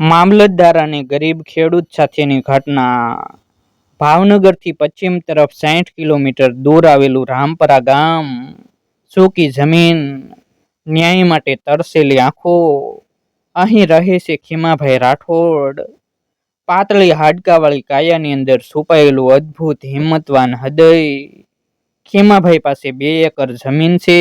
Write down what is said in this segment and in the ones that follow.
મામલતદાર અને ગરીબ ખેડૂત સાથેની ઘટના. ભાવનગરથી પશ્ચિમ તરફ સાઠ કિલોમીટર દૂર આવેલું રામપરા ગામ. સૂકી જમીન. ન્યાય માટે તરસેલી આંખો. અહીં રહે છે ખીમાભાઈ રાઠોડ. પાતળી હાડકાવાળી કાયાની અંદર છુપાયેલું અદ્ભુત હિંમતવાન હૃદય. ખીમાભાઈ પાસે બે એકર જમીન છે,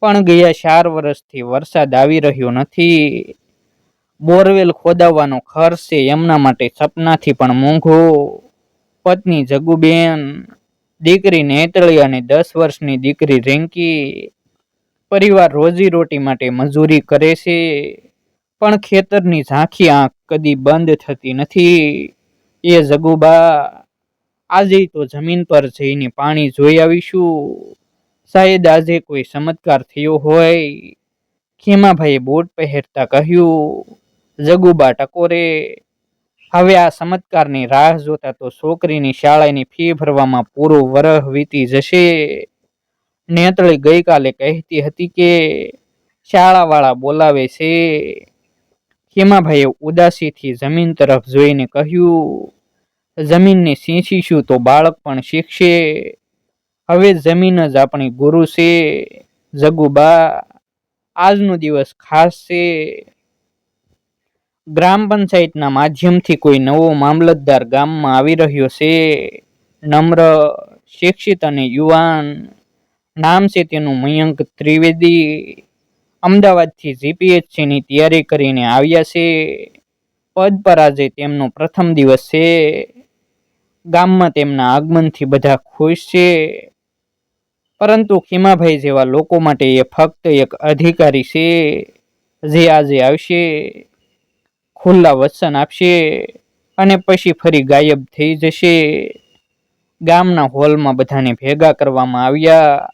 પણ ગયા ચાર વર્ષથી વરસાદ આવી રહ્યો નથી. બોરવેલ ખોદાવવાનો ખર્ચ છે એમના માટે સપનાથી પણ મોંઘો. પત્ની જગુબેન, દીકરી નેતળી અને દસ વર્ષની દીકરી રેન્કી પરિવાર રોજીરોટી માટે મજૂરી કરે છે. પણ ખેતરની ઝાંખી આંખ કદી બંધ થતી નથી. એ જગુબા, આજે તો જમીન પર જઈને પાણી જોઈ આવીશું. શાયદ આજે કોઈ ચમત્કાર થયો હોય. ખેમાભાઈએ બોટ પહેરતા કહ્યું જગુબા ટકોરે, હવે આ ચમત્કારની રાહ જોતા તો છોકરીની શાળાની ફી ભરવામાં પૂરો વરહ વીતી જશે. નેતળી ગઈકાલે કહેતી હતી કે, શાળાવાળા બોલાવે છે. હેમાભાઈએ ઉદાસીથી જમીન તરફ જોઈને કહ્યું, જમીનને સીંચીશું તો બાળક પણ શીખશે. હવે જમીન જ આપણી ગુરુ છે. જગુબા, આજનો દિવસ ખાસ છે. ગ્રામ પંચાયતના માધ્યમથી કોઈ નવો મામલતદાર ગામમાં આવી રહ્યો છે. નમ્ર, શિક્ષિત અને યુવાન નામ છે તેનું મયંક ત્રિવેદી અમદાવાદથી જીપીએચસીની તૈયારી કરીને આવ્યા છે. પદ પર આજે તેમનો પ્રથમ દિવસ છે. ગામમાં તેમના આગમનથી બધા ખુશ છે. પરંતુ ખીમાભાઈ જેવા લોકો માટે એ ફક્ત એક અધિકારી છે, જે આજે આવશે. ખુલ્લા વચન આપશે અને પછી ફરી ગાયબ થઈ જશે. ગામના હોલમાં બધાને ભેગા કરવામાં આવ્યા.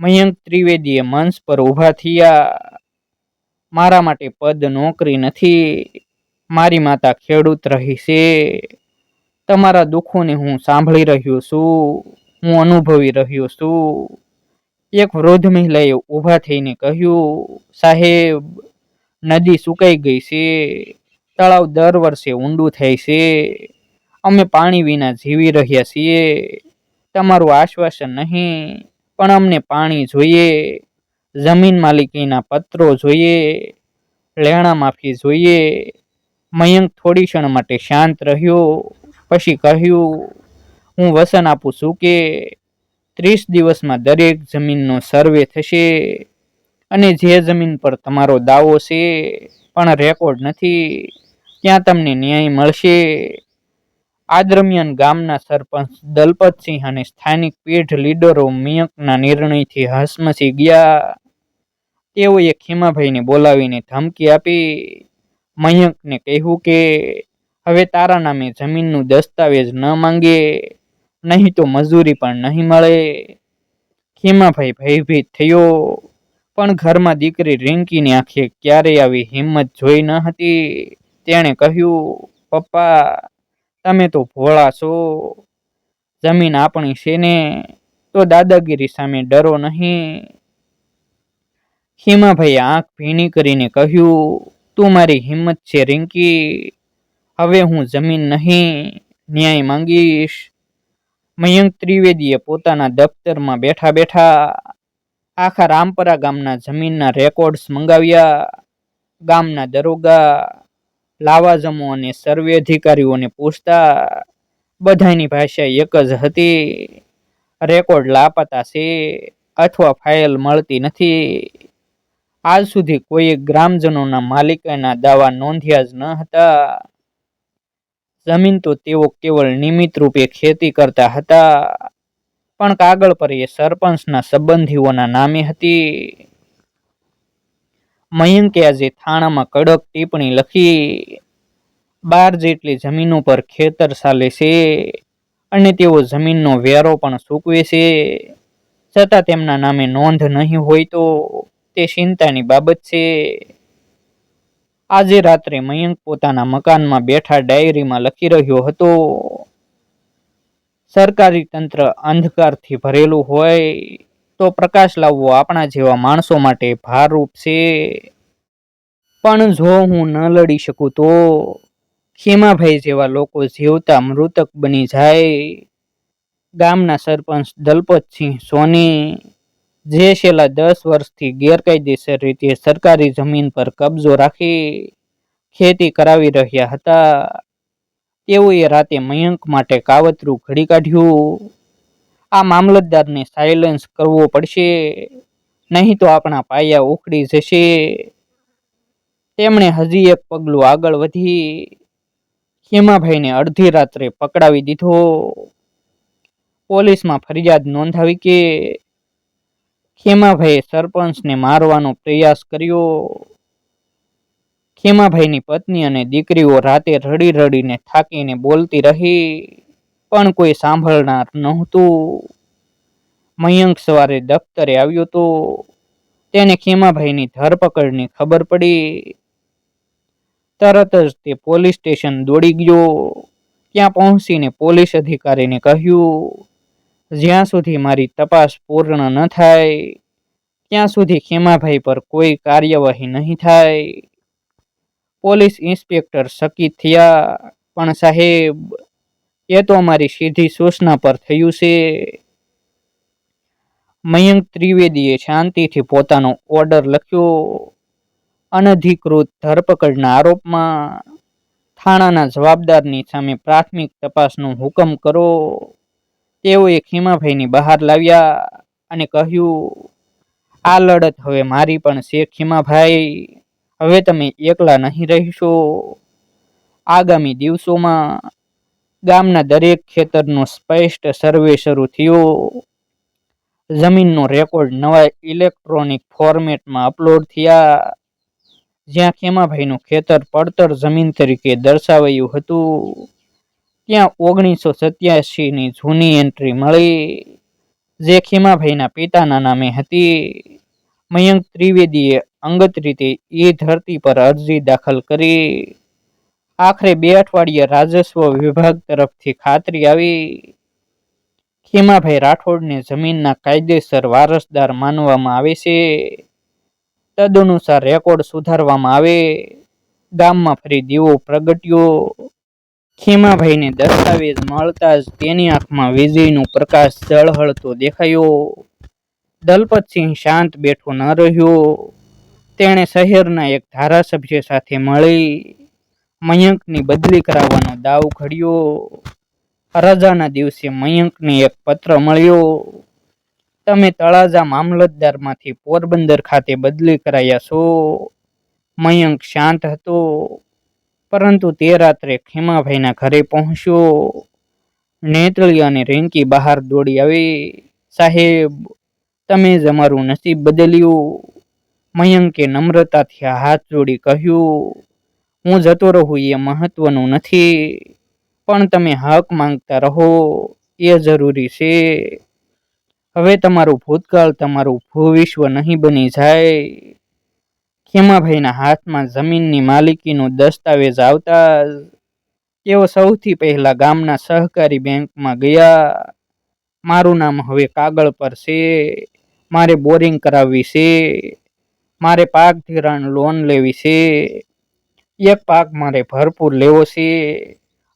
મયંક ત્રિવેદીએ મંચ પર ઊભા થયા. મારા માટે પદ નોકરી નથી. મારી માતા ખેડૂત રહી છે. તમારા દુઃખોને હું સાંભળી રહ્યો છું. હું અનુભવી રહ્યો છું. એક વૃદ્ધ મહિલાએ ઊભા થઈને કહ્યું, સાહેબ, નદી સુકાઈ ગઈ છે. તળાવ દર વર્ષે ઊંડું થાય છે. અમે પાણી વિના જીવી રહ્યા છીએ. તમારું આશ્વાસન નહીં, પણ અમને પાણી જોઈએ. જમીન માલિકીના પત્રો જોઈએ. લેણા માફી જોઈએ. મયંક થોડી ક્ષણ માટે શાંત રહ્યો. પછી કહ્યું, હું વસન આપું છું કે ત્રીસ દિવસમાં દરેક જમીનનો સર્વે થશે અને જે જમીન પર તમારો દાવો છે, પણ રેકોર્ડ નથી. ત્યાં તમને ન્યાય મળશે. આ દરમિયાન ગામના સરપંચ દલપતસિંહ અને સ્થાનિક પીઢ લીડરો મયંકના નિર્ણયથી હસમસી ગયા. તેઓએ ખીમાભાઈને બોલાવીને ધમકી આપી. મયંકને કહ્યું કે, હવે તારા નામે જમીનનું દસ્તાવેજ ન માંગે, નહીં તો મજૂરી પણ નહીં મળે. ખીમાભાઈ ભયભીત થયો, પણ ઘરમાં દીકરી રિંકીની આંખે ક્યારેય આવી હિંમત જોઈ ન હતી. તેણે કહ્યું, પપ્પા, તમે તો ભોળા છો. જમીન આપણી છે ને, તો દાદાગીરી સામે ડરો નહીં. હિમાભાઈએ આંખ ભીની કરીને કહ્યું, તું મારી હિંમત છે, રિંકી. હવે હું જમીન નહીં, ન્યાય માંગીશ. મયંક ત્રિવેદીએ પોતાના દફતરમાં બેઠા બેઠા આખા રામપરા ગામના જમીનના રેકોર્ડ્સ મંગાવ્યા, ગામના દરોગા લાવાજમો અને સર્વે અધિકારીઓને પૂછતા બધાની ભાષા એક જ હતી. રેકોર્ડ લાપતા છે અથવા ફાઇલ મળતી નથી. આજ સુધી કોઈ ગ્રામજનોના માલિકના દાવા નોંધ્યા જ ન હતા. જમીન તો તેઓ કેવળ નિમિત્ત રૂપે ખેતી કરતા હતા. પણ કાગળ પર એ સરપંચના સંબંધીઓના નામે હતી. મયંકે આજે થાણામાં કડક ટિપ્પણી લખી, બાર જેટલી જમીનો પર ખેતર ચાલે છે અને તેઓ જમીનનો વેરો પણ સૂકવે છે, છતાં તેમના નામે નોંધ નહીં હોય તો તે ચિંતાની બાબત છે. આજે રાત્રે મયંક પોતાના મકાનમાં બેઠા ડાયરીમાં લખી રહ્યો હતો, સરકારી તંત્ર અંધકારથી ભરેલું હોય તો પ્રકાશ લાવવો આપણા જેવા માણસો માટે ભારરૂપ છે. પણ જો હું ન લડી શકું તો ખીમાભાઈ જેવા લોકો જીવતા મૃતક બની જાય. ગામના સરપંચ દલપતસિંહ સોની, જે છેલ્લા દસ વર્ષથી ગેરકાયદેસર રીતે સરકારી જમીન પર કબજો રાખી ખેતી કરાવી રહ્યા હતા. તેઓએ રાતે મયંક માટે કાવતરું ઘડી કાઢ્યું. આ મામલતદારને સાયલન્સ કરવો પડશે. નહીં તો આપણા પાયા ઉખડી જશે. તેમણે હજી એક પગલું આગળ વધી. ખેમાભાઈને અડધી રાત્રે પકડાવી દીધો. પોલીસમાં ફરિયાદ નોંધાવી કે ખેમાભાઈએ સરપંચને મારવાનો પ્રયાસ કર્યો. ખેમાભાઈની પત્ની અને દીકરીઓ રાતે રડી રડીને થાકીને બોલતી રહી. પણ કોઈ સાંભળનાર નહોતું. મયંક સવારે દફતરે આવ્યો તો તેને ખેમાભાઈની ધરપકડની ખબર પડી. તરત જ તે પોલીસ સ્ટેશન દોડી ગયો. ત્યાં પહોંચીને પોલીસ અધિકારીને કહ્યું, જ્યાં સુધી મારી તપાસ પૂર્ણ ન થાય, ત્યાં સુધી ખેમાભાઈ પર કોઈ કાર્યવાહી નહીં થાય. પોલીસ ઇન્સ્પેક્ટર શકી થયા, પણ સાહેબ એ તો અમારી સીધી સૂચના પર થયું છે. મયંક ત્રિવેદીએ શાંતિથી પોતાનો ઓર્ડર લખ્યો અનધિકૃત ધરપકડના આરોપમાં થાણાના જવાબદારની સામે પ્રાથમિક તપાસનો હુકમ કરો. તેઓએ ખીમાભાઈની બહાર લાવ્યા અને કહ્યું, આ લડત હવે મારી પણ છે ખીમાભાઈ હવે તમે એકલા નહીં રહેશો. આગામી દિવસોમાં ગામના દરેક ખેતરનો સ્પષ્ટ સર્વે શરૂ થયો. જમીનનો રેકોર્ડ નવા ઇલેક્ટ્રોનિક ફોર્મેટમાં અપલોડ થયા. જ્યાં ખેમાભાઈનું ખેતર પડતર જમીન તરીકે દર્શાવાયું હતું. ત્યાં ઓગણીસો સત્યાસીની જૂની એન્ટ્રી મળી, જે ખેમાભાઈના પિતાના નામે હતી. મયંક ત્રિવેદીએ અંગત રીતે એ ધરતી પર અરજી દાખલ કરી. આખરે બે અઠવાડિયે રાજસ્વ વિભાગ તરફથી ખાતરી આવી. ખીમાભાઈ રાઠોડને જમીનના કાયદેસર વારસદાર માનવામાં આવે છે. તદનુસાર રેકોર્ડ સુધારવામાં આવે. ગામમાં ફરી દીવો પ્રગટ્યો. ખીમાભાઈને દસ્તાવેજ મળતા જ તેની આંખમાં વીજળીનો પ્રકાશ ઝળહળતો દેખાયો. દલપતસિંહ શાંત બેઠો ન રહ્યો. તેણે શહેરના એક ધારાસભ્ય સાથે મળી. મયંકની બદલી કરાવવાનો દાવ ઘડ્યો. રજાના દિવસે મયંકને એક પત્ર મળ્યો. તમે તળાજા મામલતદારમાંથી પોરબંદર ખાતે બદલી કરાયા છો. મયંક શાંત હતો, પરંતુ તે રાત્રે ખેમાભાઈના ઘરે પહોંચ્યો. નેતળી અને રેન્કી બહાર દોડી આવી. સાહેબ, તમે જ અમારું નસીબ બદલ્યું. મયંકે નમ્રતાથી હાથ જોડી કહ્યું. હું જતો રહું એ મહત્વનું નથી. પણ તમે હક માંગતા રહો, એ જરૂરી છે. હવે તમારું ભૂતકાળ તમારું ભવિષ્ય નહીં બની જાય. ખેમાભાઈના હાથમાં જમીનની માલિકીનો દસ્તાવેજ આવતા તેઓ સૌથી પહેલા ગામના સહકારી બેંકમાં ગયા. મારું નામ હવે કાગળ પર છે. મારે બોરિંગ કરાવવી છે. મારે પાક ધિરાણ લોન લેવી છે. એક પાક મારે ભરપૂર લેવો છે.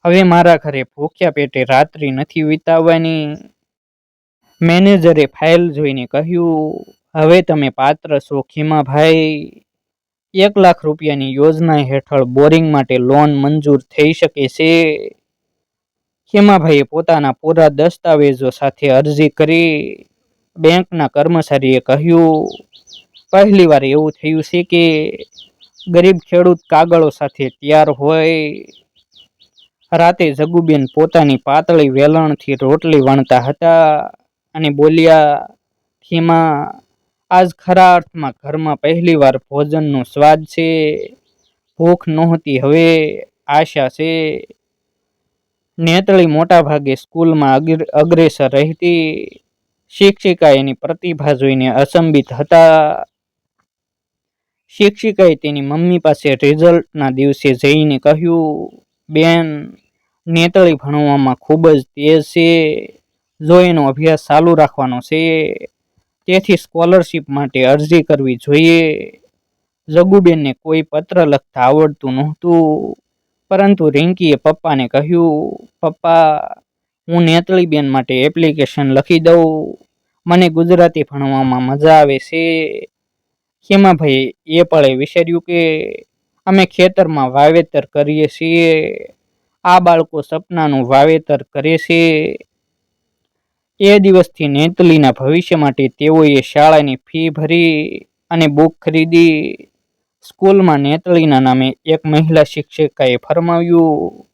હવે મારા ઘરે ભૂખ્યા પેટે રાત્રિ નથી વિતાવવાની. મેનેજરે ફાઇલ જોઈને કહ્યું, હવે તમે પાત્ર છો ખીમાભાઈ એક લાખ રૂપિયાની યોજના હેઠળ બોરિંગ માટે લોન મંજૂર થઈ શકે છે. ખીમાભાઈએ પોતાના પૂરા દસ્તાવેજો સાથે અરજી કરી બેંકના કર્મચારીએ કહ્યું પહેલીવાર એવું થયું છે કે ગરીબ ખેડૂત કાગળો સાથે તૈયાર હોય, રાતે જગુબેન પોતાની પાતળી વેલણથી રોટલી વણતા હતા અને બોલ્યા ખીમા આજ ખરા અર્થમાં ઘરમાં પહેલીવાર ભોજનનો સ્વાદ છે. ભૂખ નહોતી, હવે આશા છે. નેતળી મોટાભાગે સ્કૂલમાં અગ્રેસર રહેતી શિક્ષિકા એની પ્રતિભા જોઈને અચંબિત હતા. શિક્ષિકાએ તેની મમ્મી પાસે રિઝલ્ટના દિવસે જઈને કહ્યું, બેન, નેતળી ભણવામાં ખૂબ જ તેજ છે, જો એનો અભ્યાસ ચાલુ રાખવાનો છે, તેથી સ્કોલરશીપ માટે અરજી કરવી જોઈએ. જગુબેનને કોઈ પત્ર લખતા આવડતું નહોતું, પરંતુ રિંકીએ પપ્પાને કહ્યું, પપ્પા, હું નેતળીબેન માટે એપ્લિકેશન લખી દઉં. મને ગુજરાતી ભણવામાં મજા આવે છે. ખેમાભાઈએ એ પળે વિચાર્યું કે અમે ખેતરમાં વાવેતર કરીએ છીએ. આ બાળકો સપનાનું વાવેતર કરે છે. એ દિવસથી નેતલીના ભવિષ્ય માટે તેઓએ શાળાની ફી ભરી અને બુક ખરીદી. સ્કૂલમાં નેતળીના નામે એક મહિલા શિક્ષિકાએ ફરમાવ્યું,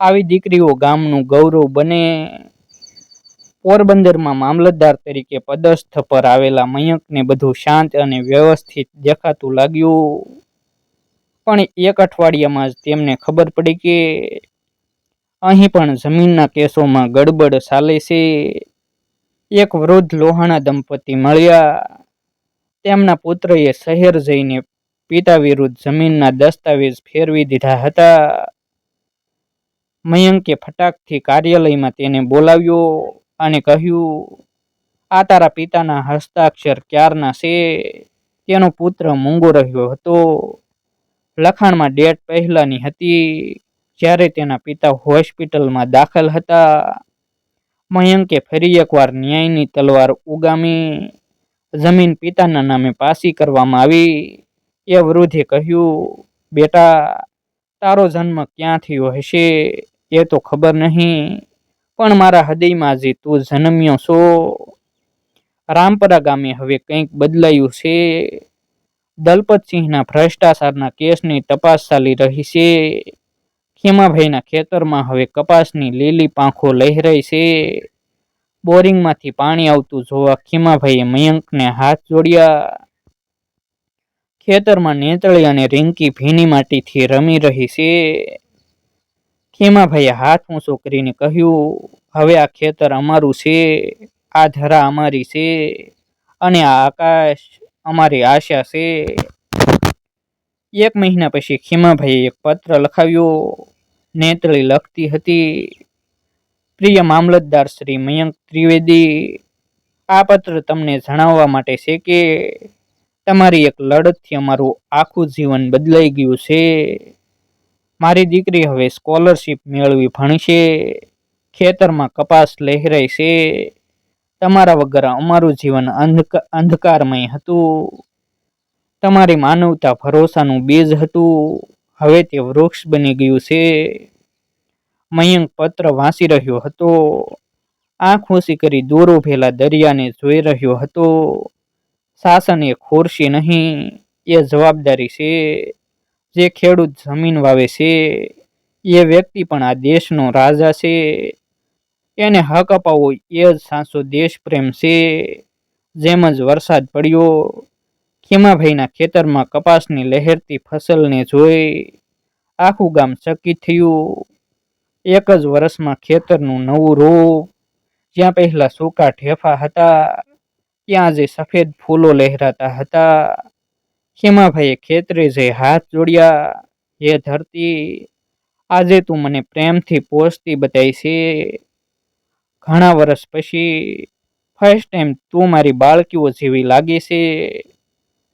આવી દીકરીઓ ગામનું ગૌરવ બને. પોરબંદરમાં મામલતદાર તરીકે પદસ્થ પર આવેલા મયંકને બધું શાંત અને વ્યવસ્થિત દેખાતું લાગ્યું. પણ એક અઠવાડિયામાં જ તેમને ખબર પડી કે અહીં પણ જમીનના કેસોમાં ગડબડ ચાલે છે. એક વૃદ્ધ લોહાણા દંપતી મળ્યા. તેમના પુત્રએ શહેર જઈને પિતા વિરુદ્ધ જમીનના દસ્તાવેજ ફેરવી દીધા હતા. મયંકે ફટાકથી કાર્યાલયમાં તેને બોલાવ્યો. અને કહ્યું, આ તારા પિતાના હસ્તાક્ષર ક્યારના છે? તેનો પુત્ર મૂંગો રહ્યો હતો. લખાણમાં ડેટ પહેલાની હતી, જ્યારે તેના પિતા હોસ્પિટલમાં દાખલ હતા. મયંકે ફરી એકવાર ન્યાયની તલવાર ઉગામી. જમીન પિતાના નામે પાસી કરવામાં આવી. એ વૃદ્ધે કહ્યું, બેટા, તારો જન્મ ક્યાં થયો હશે? એ તો ખબર નહીં. પણ મારા હૃદયમાં જે તું જન્મ્યો છો, રામપરા ગામે હવે કંઈક બદલાયું છે? દલપતસિંહના ભ્રષ્ટાચારના કેસની તપાસ ચાલી રહી છે. ખેમાભાઈના ખેતરમાં હવે કપાસની લીલી પાંખો લહેરાઈ છે. બોરિંગમાંથી પાણી આવતું જોવા ખીમાભાઈએ મયંકને હાથ જોડ્યા. ખેતરમાં નેતળી અને રિંકી ભીની માટીથી રમી રહી છે. ખીમાભાઈએ હાથ ઊંચો કરીને કહ્યું, હવે આ ખેતર અમારું છે, આ ધરા અમારી છે અને આ આકાશ અમારી આશા છે. એક મહિના પછી ખીમાભાઈએ એક પત્ર લખાવ્યો નેતળી લખતી હતી, પ્રિય મામલતદાર શ્રી મયંક ત્રિવેદી, આ પત્ર તમને જણાવવા માટે છે કે, તમારી એક લડતથી અમારું આખું જીવન બદલાઈ ગયું છે. મારી દીકરી હવે સ્કોલરશીપ મેળવી ભણશે, ખેતરમાં કપાસ લહેરાય છે. તમારા વગર અમારું જીવન અંધકારમય હતું. તમારી માનવતા ભરોસાનું બીજ હતું. હવે તે વૃક્ષ બની ગયું છે. મયંક પત્ર વાંચી રહ્યો હતો. આંખ ઊંચી કરી દૂર ઉભેલા દરિયાને જોઈ રહ્યો હતો. શાસન એ ખોરશી નહીં, એ જવાબદારી છે. જે ખેડૂત જમીન વાવે છે, એ વ્યક્તિ પણ આ દેશનો રાજા છે. એને હક અપાવવો એ જ સાચો દેશપ્રેમ છે. જેમ જ વરસાદ પડ્યો, ખેમાભાઈના ખેતરમાં કપાસની લહેરતી ફસલને જોઈ આખું ગામ ચકિત થયું. એક જ વર્ષમાં ખેતરનું નવું રૂપ જ્યાં પહેલા સૂકા ઠેફા હતા, ત્યાં જે સફેદ ફૂલો લહેરાતા હતા ખીમાભાઈએ ખેતરે જઈ હાથ જોડ્યા હે ધરતી આજે તું મને પ્રેમથી પોષતી બતાવી છે. ઘણા વર્ષ પછી ફર્સ્ટ ટાઈમ તું મારી બાળકીઓ જેવી લાગે છે.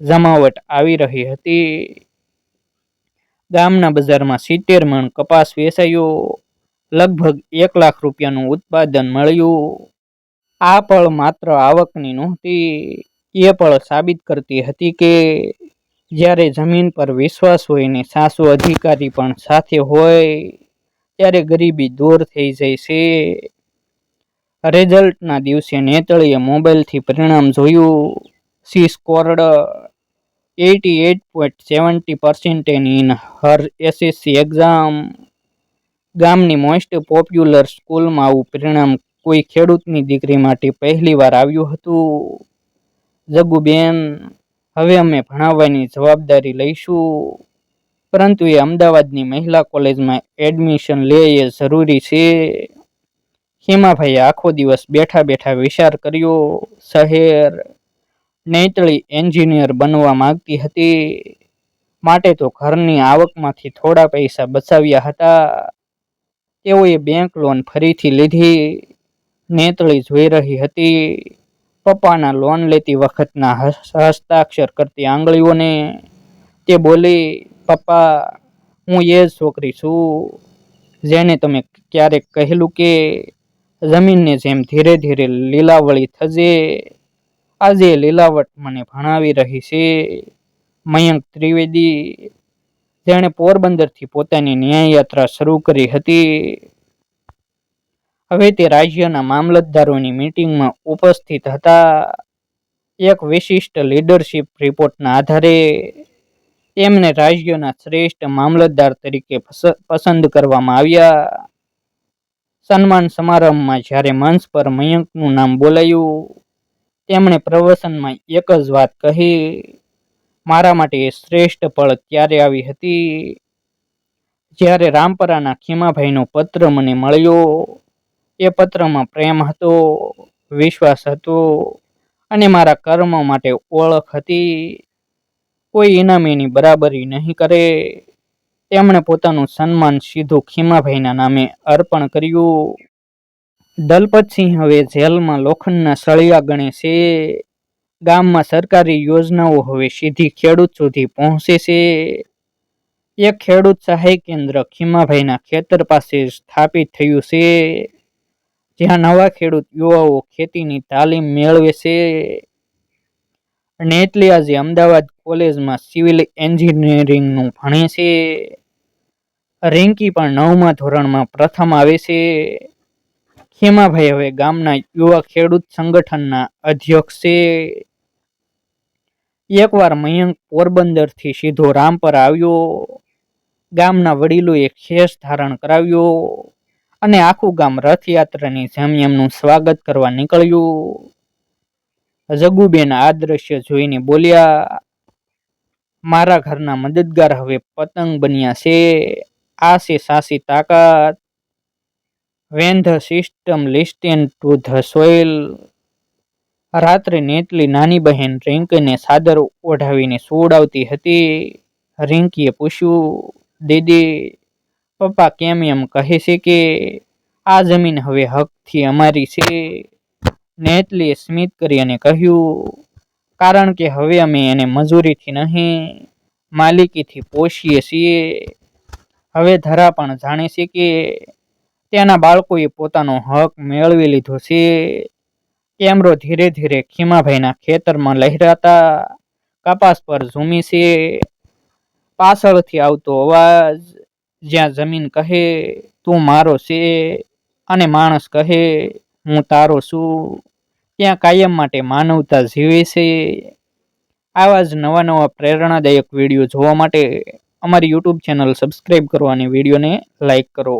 જમાવટ આવી રહી હતી. ગામના બજારમાં સિત્તેર મણ કપાસ વેચાયો. લગભગ એક લાખ રૂપિયાનું ઉત્પાદન મળ્યું. આ પળ માત્ર આવકની નહોતી, એ પળ સાબિત કરતી હતી કે જ્યારે જમીન પર વિશ્વાસ હોય ને સાસુ અધિકારી પણ સાથે હોય, ત્યારે ગરીબી દૂર થઈ જાય છે. રિઝલ્ટના દિવસે નેતળીએ મોબાઈલથી પરિણામ જોયું. She scored eighty eight point seventy percent in her SSC exam ગામની મોસ્ટ પોપ્યુલર સ્કૂલમાં આવું પરિણામ કોઈ ખેડૂતની દીકરી માટે પહેલીવાર આવ્યું હતું. જગુબેન હવે અમે ભણાવવાની જવાબદારી લઈશું. પરંતુ એ અમદાવાદની મહિલા કોલેજમાં એડમિશન લે એ જરૂરી છે. હેમાભાઈએ આખો દિવસ બેઠા બેઠા વિચાર કર્યો. શહેર નૈતળી એન્જિનિયર બનવા માંગતી હતી. માટે તો ઘરની આવકમાંથી થોડા પૈસા બચાવ્યા હતા. તેઓએ બેંક લોન ફરીથી લીધી. નેતળી જોઈ રહી હતી. પપ્પાના લોન લેતી વખતના હસ્તાક્ષર કરતી આંગળીઓને તે બોલી, પપ્પા, હું એ જ છોકરી છું. જેને તમે ક્યારેક કહેલું કે જમીનને જેમ ધીરે ધીરે લીલાવળી થજે, આજે લીલાવટ મને ભણાવી રહી છે. મયંક ત્રિવેદી, જેણે પોરબંદરથી પોતાની ન્યાય યાત્રા શરૂ કરી હતી. હવે તે રાજ્યના મામલતદારોની મીટિંગમાં ઉપસ્થિત હતા. એક વિશિષ્ટ લીડરશિપ રિપોર્ટના આધારે તેમને રાજ્યના શ્રેષ્ઠ મામલતદાર તરીકે પસ- પસંદ કરવામાં આવ્યા. સન્માન સમારંભમાં જ્યારે મંચ પર મયંકનું નામ બોલાયું, તેમણે પ્રવચનમાં એક જ વાત કહી, મારા માટે એ શ્રેષ્ઠ પળ ત્યારે આવી હતી? જ્યારે રામપરાના ખીમાભાઈનો પત્ર મને મળ્યો એ પત્રમાં પ્રેમ હતો, વિશ્વાસ હતો અને મારા કર્મ માટે ઓળખ હતી. કોઈ ઇનામીની બરાબરી નહીં કરે. તેમણે પોતાનું સન્માન સીધું ખીમાભાઈના નામે અર્પણ કર્યું. દલપતસિંહ હવે જેલમાં લોખંડના સળિયા ગણે છે. ગામમાં સરકારી યોજનાઓ હવે સીધી ખેડૂત સુધી પહોંચે છે. એક ખેડૂત સહાય કેન્દ્ર ખીમાભાઈના ખેતર પાસે સ્થાપિત થયું છે. જ્યાં નવા ખેડૂત યુવાઓ ખેતીની તાલીમ મેળવે છે. અને એટલે આજે અમદાવાદ કોલેજમાં સિવિલ એન્જિનિયરિંગનું ભણે છે. રિંકી પણ નવમા ધોરણમાં પ્રથમ આવે છે. ખેમાભાઈ હવે ગામના યુવા ખેડૂત સંગઠનના અધ્યક્ષ છે. એકવાર મયંક પોરબંદરથી સીધો રામ પર આવ્યો. ગામના વડીલોએ ખેસ ધારણ કરાવ્યો. અને આખું ગામ રથયાત્રાની જેમ એમનું સ્વાગત કરવા નીકળ્યું. જગુબેન આ દ્રશ્ય જોઈને બોલ્યા, મારા ઘરના મદદગાર હવે પતંગ બન્યા છે. આ છે સાસી તાકાત. When the system listen to the soil રાત્રે નેતલી નાની બહેન રિંકને સાદર ઓઢાવીને સોડાવતી હતી. રિંકીએ પૂછ્યું, દીદી પપ્પા કેમ એમ કહે છે કે આ જમીન હવે હકથી અમારી છે નેતલીએ સ્મિત કરી અને કહ્યું, કારણ કે હવે અમે એને મજૂરીથી નહીં, માલિકીથી પોષીએ છીએ. હવે ધરા પણ જાણે છે કે તેના બાળકોએ પોતાનો હક મેળવી લીધો છે. કેમરો ધીરે ધીરે ખીમાભાઈના ખેતરમાં લહેરાતા કપાસ પર ઝૂમી છે. પાછળથી આવતો અવાજ જ્યાં જમીન કહે, તું મારો છે અને માણસ કહે, હું તારો છું ત્યાં કાયમ માટે માનવતા જીવે છે. આવા જ નવા નવા પ્રેરણાદાયક વીડિયો જોવા માટે અમારી યુટ્યુબ ચેનલ સબસ્ક્રાઈબ કરો અને વિડીયોને લાઈક કરો.